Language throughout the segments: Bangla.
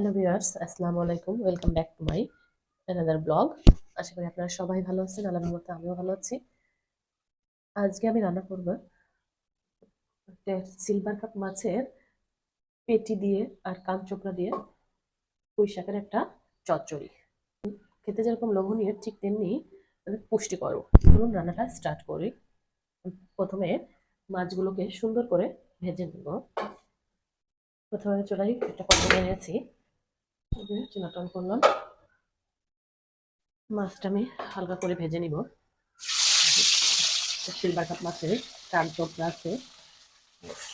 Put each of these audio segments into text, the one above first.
হ্যালো ভিউয়ার্স, আসসালামু আলাইকুম। Welcome back to my another blog. আশা করি আপনারা সবাই ভালো আছেন, আল্লাহর মতো আমিও ভালো আছি। আজকে আমি রান্না করব সিলভার কাপ মাছের পেটি দিয়ে আর কান চোপড়া দিয়ে পুঁই শাকের একটা চচ্চড়ি। খেতে যেরকম লোভনীয়, ঠিক তেমনি পুষ্টিকর। চলুন রান্নাটা স্টার্ট করি। প্রথমে মাছগুলোকে সুন্দর করে ভেজে নেব। প্রথমে চুলাই একটা কড়াই নিয়েছি চুলাটা অন করলাম। মাছটা আমি হালকা করে ভেজে নিব। সিলভার কাপ মাছের কান চোপড়া আছে?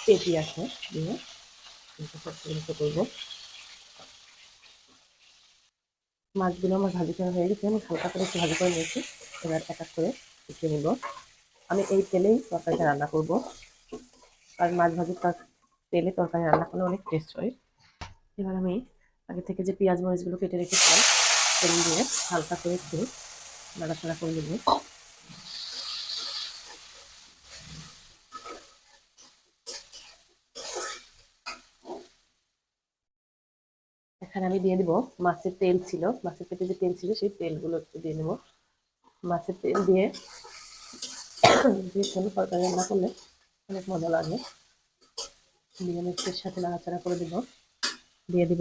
পেটি আছে দিয়ে করব। মাছগুলো আমার ভাজি করা হয়ে গেছে, আমি হালকা করে একটু ভাজি করে নিয়েছি। এবার এক এক করে উঠিয়ে নিব। আমি এই তেলেই তরকারিটা রান্না করব। আর মাছ ভাজির তেলে তরকারি রান্না করলে অনেক টেস্ট হয়। এবার আমি আগে থেকে যে পেঁয়াজ মরিচগুলো কেটে রেখেছিলাম, তেল দিয়ে হালকা করে একটু নাড়াচাড়া করে নেব। এখানে আমি দিয়ে দিব মাছের তেল ছিল। মাছের পেটে যে তেল ছিল, সেই তেলগুলো একটু দিয়ে নেব। মাছের তেল দিয়ে যে কোনো তরকারি রান্না করলে অনেক মজা লাগে। দিয়ে মিক্সের সাথে নাড়াচাড়া করে দিব। দিয়ে দিব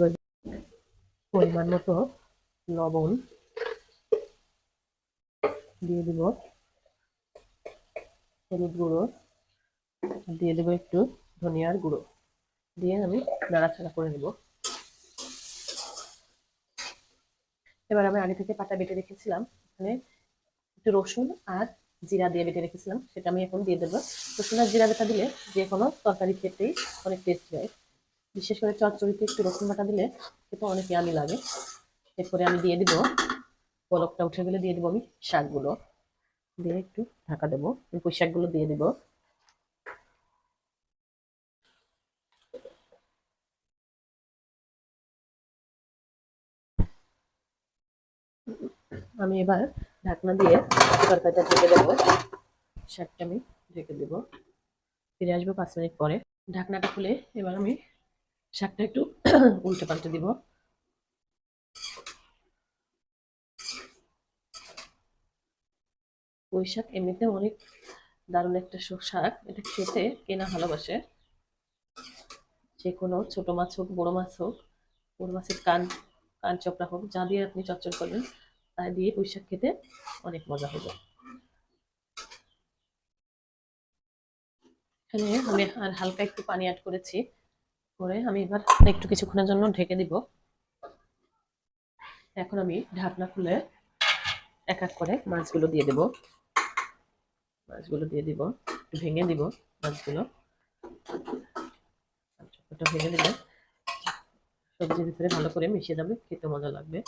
পরিমাণ মতো লবণ দিয়ে দিব। হলুদ গুঁড়ো। দিয়ে দেবো একটু ধনিয়ার গুঁড়ো। দিয়ে আমি নাড়াচাড়া করে নেব। এবার আমি আগে থেকে পাতা বেটে রেখেছিলাম। এখানে একটু রসুন আর জিরা দিয়ে বেটে রেখেছিলাম। সেটা আমি এখন দিয়ে দেবো। রসুন আর জিরা বেটা দিলে যে কোনো তরকারি খেতেই অনেক টেস্ট হয়। বিশেষ করে চচ্চড়িতে একটু রসুন বাটা দিলে খেতে অনেক ইয়ামি লাগে। এরপরে আমি দিয়ে দিব, পলকটা উঠে গেলে দিয়ে দেবো আমি শাকগুলো। দিয়ে একটু ঢাকা দেবো পুঁই শাকগুলো দিয়ে দিব। আমি এবার ঢাকনা দিয়ে তরকারিটা ঢেকে দেবো। শাকটা আমি ঢেকে দেবো। ফিরে আসব পাঁচ মিনিট পরে। ঢাকনাটা খুলে এবার আমি শাকটা একটু উল্টে পাল্টে দিব। পুঁই শাক এমনিতে অনেক দারুণ একটা শাক। এটা খেতে কেনা ভালোবাসে। যে কোনো ছোট মাছ হোক, বড় মাছ হোক, বড় মাছের কান কান চপড়া হোক, যা দিয়ে আপনি চচ্চড় করবেন, তা দিয়ে পুঁই শাক খেতে অনেক মজা হবে। এখানে আমি আর হালকা একটু পানি অ্যাড করেছি। করে আমি এবার একটু কিছুক্ষণের জন্য ঢেকে দিব। এখন আমি ঢাকনা খুলে এক এক করে মাছগুলো দিয়ে দেব। মাছগুলো দিয়ে দিব ভেঙে দিব মাছগুলো। ভেঙে দিলে সবজির ভিতরে ভালো করে মিশে যাবে, খেতে মজা লাগবে।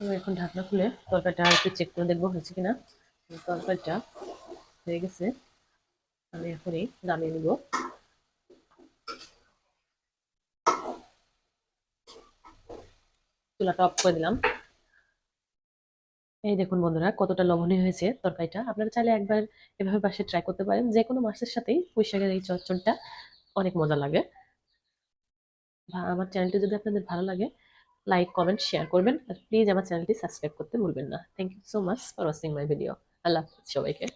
এখন ঢাকনা খুলে তরকারিটা আর একটু চেক করে দেখব হয়েছে কিনা। তরকারিটা হয়ে গেছে। আমি এখনই নামিয়ে নিব। চুলাটা অফ করে দিলাম। এই দেখুন বন্ধুরা, কতটা লবণীয় হয়েছে তরকারিটা। আপনারা চাইলে একবার এভাবে বাসে ট্রাই করতে পারেন। যে কোনো মাছের সাথেই শাকের এই চচ্চড়টা অনেক মজা লাগে। আমার চ্যানেলটি যদি আপনাদের ভালো লাগে লাইক কমেন্ট শেয়ার করবেন। আর প্লিজ আমার চ্যানেলটি সাবস্ক্রাইব করতে ভুলবেন না। Thank you so much for watching my video আল্লাহ হাফিজ সবাইকে।